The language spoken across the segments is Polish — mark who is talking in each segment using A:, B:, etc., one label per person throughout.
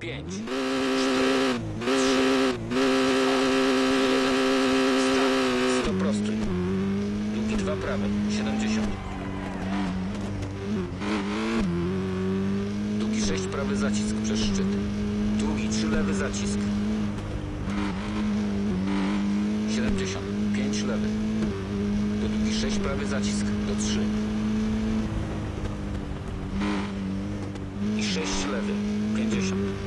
A: 5, 4, 3, 2, 1. Start. 100 prosty. Długi 2 prawy. 70. Długi 6 prawy zacisk przez szczyt. Długi 3 lewy zacisk. 70. 5 lewy. Do długi 6 prawy zacisk. Do 3. I 6 lewy. 50.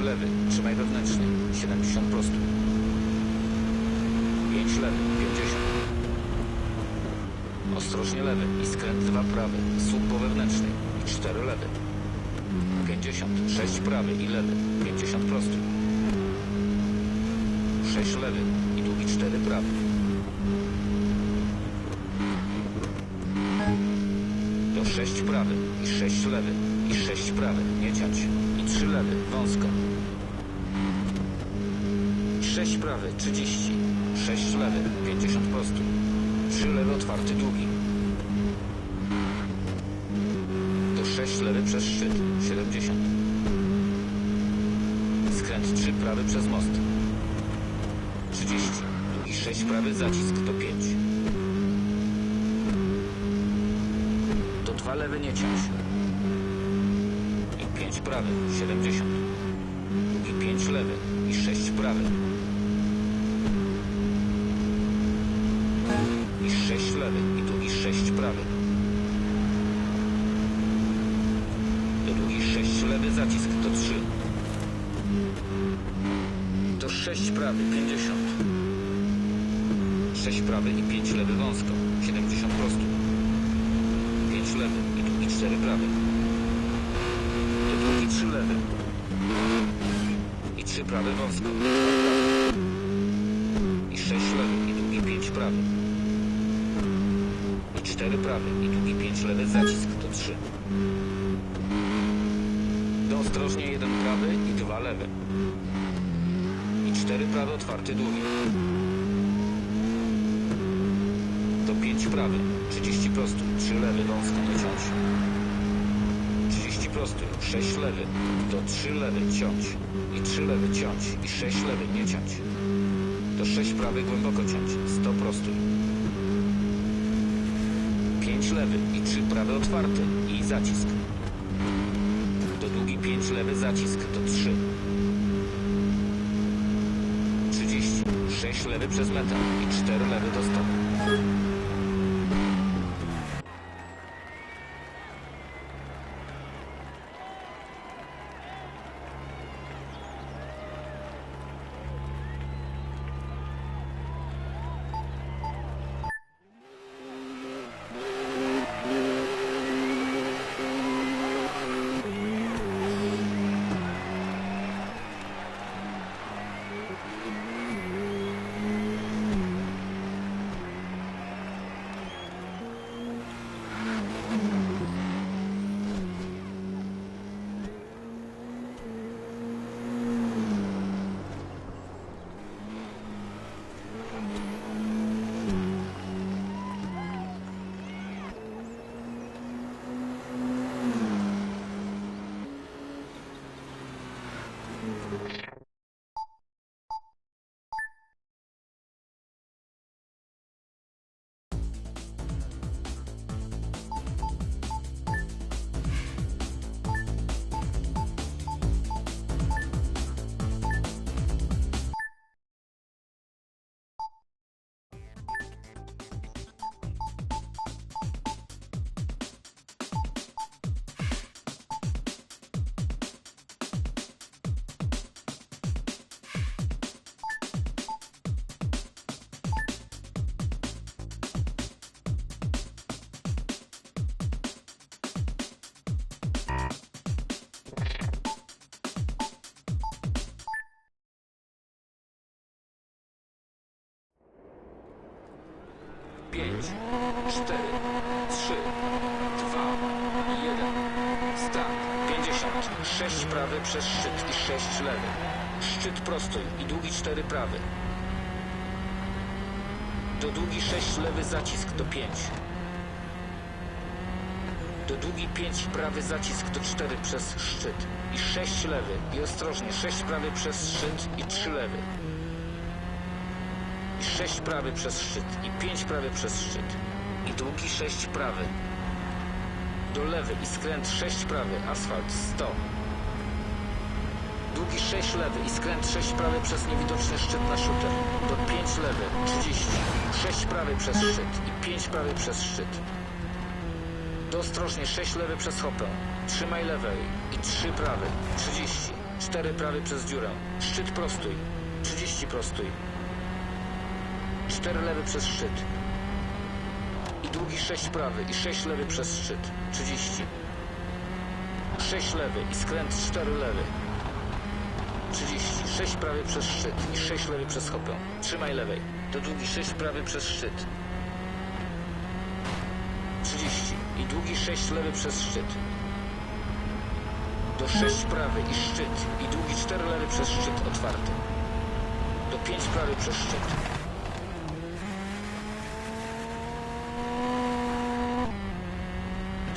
A: Do długi 6 lewy. Trzymaj wewnętrzny. 70 prosty. 5 lewy. 50. Ostrożnie lewy i skręt 2 prawy. Słup po wewnętrznej. I 4 lewy. 50. 6 prawy i lewy. 50 prosty. 6 lewy i długi 4 prawy. Do 6 prawy i 6 lewy i 6 prawy. Nie ciąć. I 3 lewy. Wąsko. 6 prawy. 30. 6 lewy. 50 prosty. 3 lewy otwarty długi. Do 6 lewy przez szczyt. 70. Skręt 3 prawy przez most. 30. Długi 6 prawy zacisk do 5. Do 2 lewy nie ciąć. I 5 prawy. 70. Długi 5 lewy i 6 prawy. Lewy i długi 6 prawy. Do długi 6 lewy zacisk to 3. To 6 prawy 50. 6 prawy i 5 lewy wąsko. 70 prosty. 5 lewy i długi 4 prawy. Do długi 3 lewy. I 3 prawy wąsko. I 6 lewy i długi 5 prawy. I 4 prawy i długi 5 lewy zacisk to 3. Do ostrożnie 1 prawy i 2 lewe. I 4 prawy otwarty długi. Do 5 prawy. 30 prosty. 3 lewy wąsko nie ciąć. 30 prosty. 6 lewy. Do 3 lewy ciąć. I 3 lewy ciąć. I 6 lewy nie ciąć. Do 6 prawy głęboko ciąć. 100 prosty. 5 lewy i 3 prawe otwarte. I zacisk. Do długi 5 lewy zacisk to 3. 30. 6 lewy przez metal i 4 lewy do stopu. Pięć, cztery, trzy, dwa, jeden. Start. Pięćdziesiąt. Sześć prawy przez szczyt i sześć lewy. Szczyt prosty i długi cztery prawy. Do długi sześć lewy zacisk do pięć. Do długi 5 prawy zacisk do 4 przez szczyt. I 6 lewy. I ostrożnie 6 prawy przez szczyt i 3 lewy. I 6 prawy przez szczyt. I 5 prawy przez szczyt. I długi 6 prawy. Do lewy i skręt 6 prawy. Asfalt 100. Długi 6 lewy i skręt 6 prawy przez niewidoczny szczyt na shooter. Do 5 lewy 30. 6 prawy przez szczyt i 5 prawy przez szczyt. Ostrożnie 6 lewy przez hopę. Trzymaj lewej i 3 prawy. 30. 4 prawy przez dziurę. Szczyt prostuj. 30 prostuj. 4 lewy przez szczyt. I długi 6 prawy i 6 lewy przez szczyt. 30. 6 lewy i skręt 4 lewy. 30. 6 prawy przez szczyt i 6 lewy przez hopę. Trzymaj lewej. Do długi 6 prawy przez szczyt. 30. I długi 6 lewy przez szczyt. Do 6 prawy i szczyt. I długi 4 lewy przez szczyt otwarty. Do 5 prawy przez szczyt.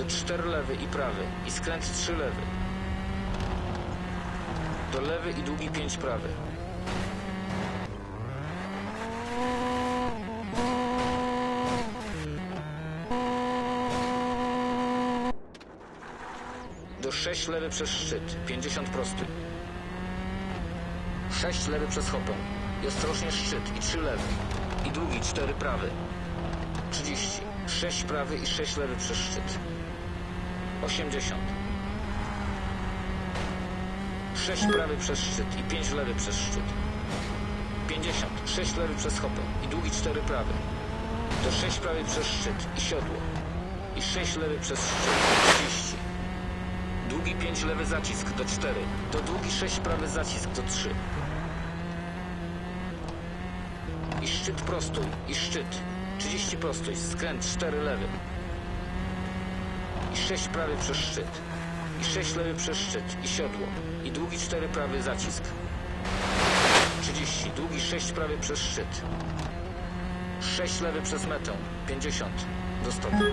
A: Do 4 lewy i prawy. I skręt 3 lewy. Do lewy i długi 5 prawy. Do 6 lewy przez szczyt, 50 prosty. 6 lewy przez hopę. I ostrożnie szczyt i 3 lewy. I długi 4 prawy. 30. 6 prawy i 6 lewy przez szczyt. 80. 6 prawy przez szczyt i 5 lewy przez szczyt. 50. 6 lewy przez hopę i długi 4 prawy. Do 6 prawy przez szczyt i siodło. I 6 lewy przez szczyt. 30. Długi 5 lewy zacisk do 4. Do długi 6 prawy zacisk do 3. I szczyt prostuj. I szczyt. 30 prostuj. Skręt 4 lewy. I 6 prawy przez szczyt. I 6 lewy przez szczyt. I siodło. I długi 4 prawy zacisk. 30. Długi 6 prawy przez szczyt. 6 lewy przez metę. 50. Do stopu.